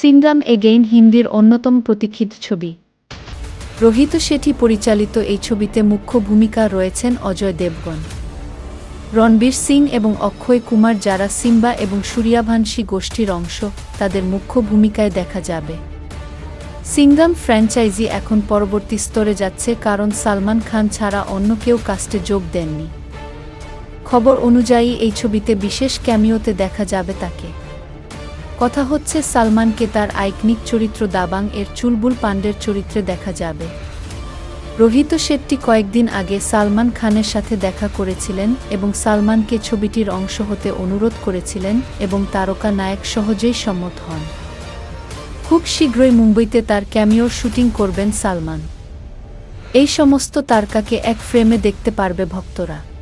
Syndrome again হিন্দির অন্যতম প্রতীক্ষিত ছবি। রোহিত শেঠি পরিচালিত এই ছবিতে মুখ্য ভূমিকা রয়েছেন অজয় দেবগন। রণবীর সিং এবং অক্ষয় কুমার যারা সিম্বা এবং সূর্যাভানসী গোষ্ঠীর অংশ, তাদের মুখ্য ভূমিকায় দেখা যাবে। সিঙ্গাম ফ্র্যাঞ্চাইজি এখন পরবর্তী স্তরে যাচ্ছে কারণ সালমান খান ছাড়া অন্য কেউ কাস্টে যোগ দেননি। খবর অনুযায়ী এই ছবিতে বিশেষ ক্যামিওতে দেখা যাবে তাকে। কথা হচ্ছে, সালমানকে তার আইকনিক চরিত্র দাবাং এর চুলবুল পাণ্ডের চরিত্রে দেখা যাবে। রোহিত শেট্টি কয়েকদিন আগে সালমান খানের সাথে দেখা করেছিলেন এবং সালমানকে ছবিটির অংশ হতে অনুরোধ করেছিলেন এবং তারকা নায়ক সহজেই সম্মত হন। খুব শীঘ্রই মুম্বইতে তার ক্যামিওর শুটিং করবেন সালমান। এই সমস্ত তারকাকে এক ফ্রেমে দেখতে পারবে ভক্তরা।